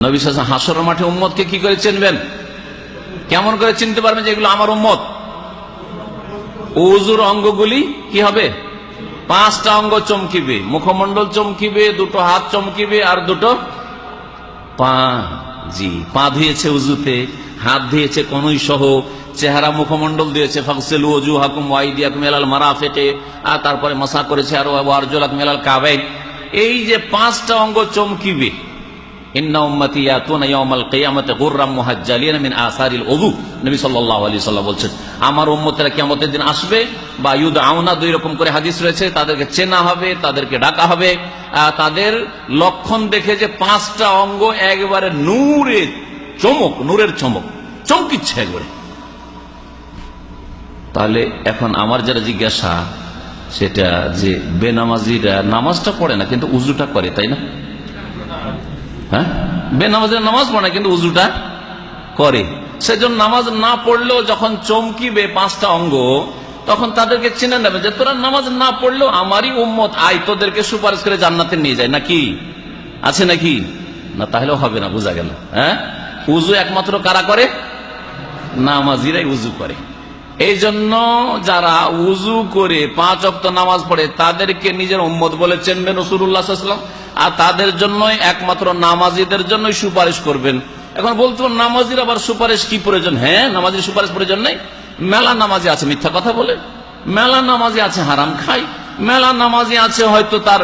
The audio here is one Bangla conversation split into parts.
নবী সাল হাসর মাঠে উম্মতকে কি করে চিনবেন? কেমন করে চিনতে পারবেন যে এগুলো আমার উম্মত? উজুর অঙ্গগুলি কি হবে? পাঁচটা অঙ্গ চমকিবে মুখমন্ডল চমকিবে, দুটো হাত চমকিবে আর দুটো পা জি, পা ধুয়েছে উজুতে, হাত ধুয়েছে কনুই সহ, চেহারা মুখমন্ডল দিয়েছে ফকসেল ওজু হাকুম ওয়াইদিয়াক মেলাল মারা ফেটে আর তারপরে মশা করেছে আর আরজলাক মেলাল কাবাই এই যে পাঁচটা অঙ্গ চমকিবে লক্ষণ দেখে যে পাঁচটা অঙ্গ একবারে নূরে চমক, নূরের চমক, চমকিচ্ছে একবারে। তাহলে এখন আমার যারা জিজ্ঞাসা, সেটা যে বেনামাজিরা নামাজটা পড়ে না, কিন্তু উজুটা করে, তাই না? হ্যাঁ? বেনামাজের নামাজ পড়ে কিন্তু উজুটা করে। সেজন্য নামাজ না পড়লেও যখন চমকিবে পাঁচটা অঙ্গ, তখন তাদেরকে চিনে নেবে যে তোরা নামাজ না পড়লেও আমারই উম্মত, আয় তোদেরকে সুপারিশ করে জান্নাতে নিয়ে যায়। নাকি আছে নাকি না, তাহলেও হবে না, বোঝা গেল। হ্যাঁ? উজু একমাত্র কারা করে? নামাজিরাই উজু করে। এই জন্য যারা উজু করে পাঁচ অক্ত নামাজ পড়ে, তাদেরকে নিজের উম্মত বলে চেনবেন রসুল্লাহাম আর তাদের জন্যই একমাত্র নামাজিদের জন্যই সুপারিশ করবেন। এখন বলতো নামাজির আবার সুপারিশ কি প্রয়োজন? হ্যাঁ নামাজির সুপারিশ প্রয়োজন নেই। মেলা নামাজি আছে, মিথ্যা কথা বলে। মেলা নামাজি আছে, হারাম খাই মেলা নামাজি আছে, হয়তো তার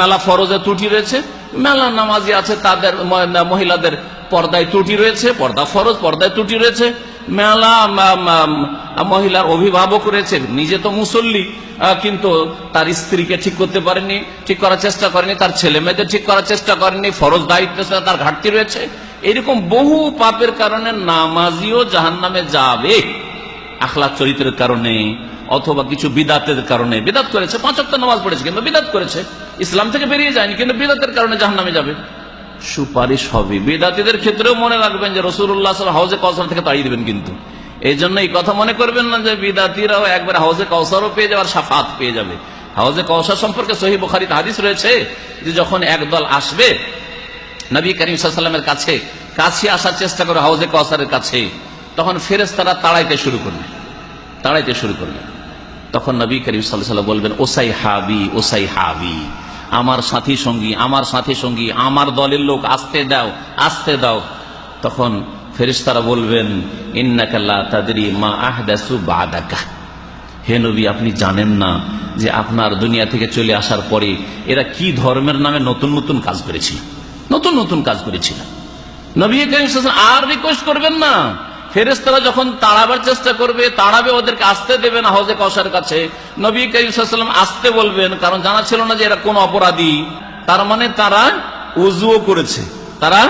মেলা ফরজে ত্রুটি রয়েছে। মেলা নামাজি আছে, তাদের মহিলাদের পর্দায় ত্রুটি রয়েছে, পর্দা ফরজ, পর্দায় ত্রুটি রয়েছে। মেলা মহিলার অভিভাবক রয়েছে নিজে তো মুসল্লি কিন্তু তার স্ত্রীকে ঠিক করতে পারেনি ঠিক করার চেষ্টা করেনি তার ছেলে মেয়েদের ঠিক করার চেষ্টা করেনি ফরজ দায়িত্ব তার ঘাটতি রয়েছে। এরকম বহু পাপের কারণে নামাজিও জাহান নামে যাবে। আখলা চরিত্রের কারণে, অথবা কিছু বিদাতের কারণে। বিদাত করেছে পাঁচক্ত নামাজ পড়েছে, কিন্তু বিদাত করেছে। ইসলাম থেকে বেরিয়ে যায়নি, কিন্তু বিদাতের কারণে জাহান নামে যাবে। সুপারিশ হবে। বেদাতিদের ক্ষেত্রেও মনে রাখবেন যে রসুল্লাহ হাউজে কৌসার থেকে তাড়িয়ে দেবেন কিন্তু। এই জন্য এই কথা মনে করবেন না যে বিদাতিরাও একবার হাউজে কৌসারও পেয়ে যাবে আর সাফাত পেয়ে যাবে। হাউজে কৌসার সম্পর্কে সহি বখারিত হাদিস রয়েছে যে যখন একদল আসবে, নবী করিম সাল্লামের কাছে কাছে আসার চেষ্টা করে হাউজে কৌসারের কাছে, তখন ফেরেস তারা তাড়াইতে শুরু করবে। তাড়াইতে শুরু করবে। তখন নবী করিম সাল্লাহ বলবেন ওসাই হাবি ওসাই হাবি আমার সাথী সঙ্গী, আমার সাথী সঙ্গী, আমার দলের লোক, আসতে দাও আসতে দাও। তখন ফেরিস্তারা বলবেন ইন্নাকাল্লা তাদেরই মা আহদাসু বাদাকা। হে নবী, আপনি জানেন না যে আপনার দুনিয়া থেকে চলে আসার পরে এরা কি ধর্মের নামে নতুন নতুন কাজ করেছিল? নতুন নতুন কাজ করেছিল। নবী আর রিকোয়েস্ট করবেন না। ফেরেস্তারা যখন তাড়াবার চেষ্টা করবে, তাড়াবে ওদেরকে আসতে দেবে না হজে কষার কাছে। নবী করিম আসতে বলবেন, কারণ জানা ছিল না যে এরা কোন অপরাধী। তার মানে তারা উজুও করেছে। তারা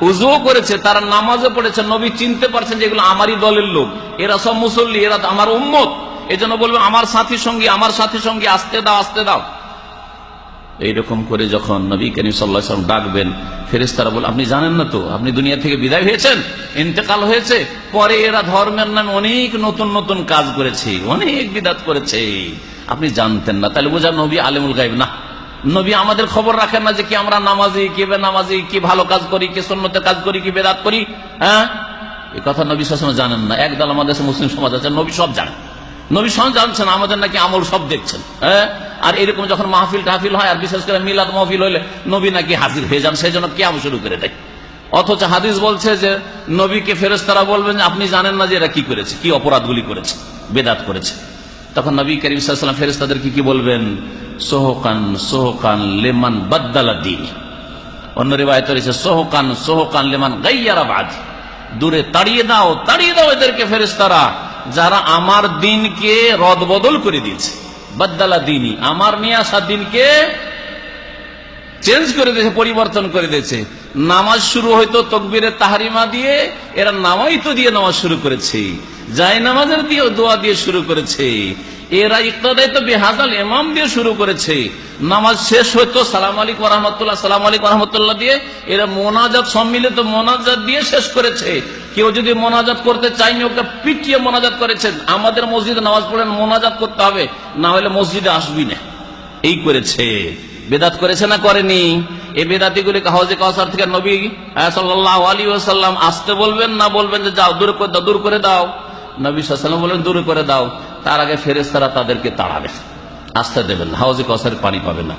উজুও করেছে, তারা নামাজও পড়েছে। নবী চিনতে পারছেন যে এগুলো আমারই দলের লোক। এরা সব মুসল্লি, এরা আমার উম্মত। এই জন্য বলবে আমার সাথী সঙ্গী, আমার সাথী সঙ্গী আসতে দাও আসতে দাও। এইরকম করে যখন নবী করিম সাল্লাহ ডাকবেন ফেরেস্তারা বল, আপনি জানেন না তো? আপনি দুনিয়া থেকে বিদায় হয়েছেন? ইন্তেকাল হয়েছে? পরে এরা ধর্মের নামে অনেক নতুন নতুন কাজ করেছে, অনেক বিদাত করেছে। আপনি জানতেন না। তাহলে বোঝা নবী আলেমুল গাইব না। নবী আমাদের খবর রাখেন না যে কি আমরা নামাজি, কি নামাজি কি ভালো কাজ করি, কি সন্ন্যতের কাজ করি, কি বেদাত করি হ্যাঁ? এই কথা নবী শাসন জানেন না। একদল আমাদের মুসলিম সমাজ আছে, নবী সব জানেন। নবী সব জানছেন, আমাদের নাকি আমল সব দেখছেন হ্যাঁ? আর এরকম যখন মাহফিল টাহফিল হয়, আর বিশেষ করে মিলাদ মাহফিল হইলে নবী নাকি হাজির হয়ে যান, সেই জন্য কেমন শুরু করে দেয়। অথচ হাদিস বলছে যে, নবীকে ফেরেস্তারা বলবেন আপনি জানেন না যে এরা কি করেছে, কি অপরাধগুলি করেছে, বেদাত করেছে। তখন নবী করিম সাল্লাম ফেরেস্তাদের কি কি বলবেন? সোহকান সোহকান লেমান বাদ্দালা দিন। অন্য রেবায়ত রয়েছে, সোহকান সোহকান লেমান গাইয়ারা বাদ। দূরে তাড়িয়ে দাও তাড়িয়ে দাও এদেরকে ফেরেস্তারা যারা আমার দিনকে রদবদল করে দিয়েছে। বাদ্দালা দিনই। আমার নিয়ে আসা দিনকে চেঞ্জ করে দিয়েছে, পরিবর্তন করে দিয়েছে। নামাজ শুরু হয়তো তকবিরে তাহারিমা দিয়ে, এরা নামাই তো দিয়ে নামাজ শুরু করেছে। যাই নামাজের দিয়ে দোয়া দিয়ে শুরু করেছে। এরা ইকতদায় তো বেহাজাল এমাম দিয়ে শুরু করেছে। নামাজ শেষ হইতো সালাম আলিক রহমতুল্লাহ, সালাম আলিক রহমতুল্লাহ দিয়ে এরা মোনাজাত সম্মিলিত মোনাজাত দিয়ে শেষ করেছে। কেউ যদি মোনাজাত করতে চাইনি ওকে পিটিয়ে মোনাজাত করেছেন। আমাদের মসজিদে নামাজ পড়েন মোনাজাত করতে হবে, না হলে মসজিদে আসবি না। এই করেছে। বেদাত করেছে না করেনি? এই বেদাতিগুলি হাউজে কাউসার থেকে নবী সাল্লাহ আসতে বলবেন না বলবেন যে যাও, দূর করে দাও, দূর করে দাও। নবী সাল্লাম বলবেন দূর করে দাও। তার আগে ফেরেস্তারা তাদেরকে তাড়াবে। আসতে দেবেন হাউজে কসারে পানি পাবে না।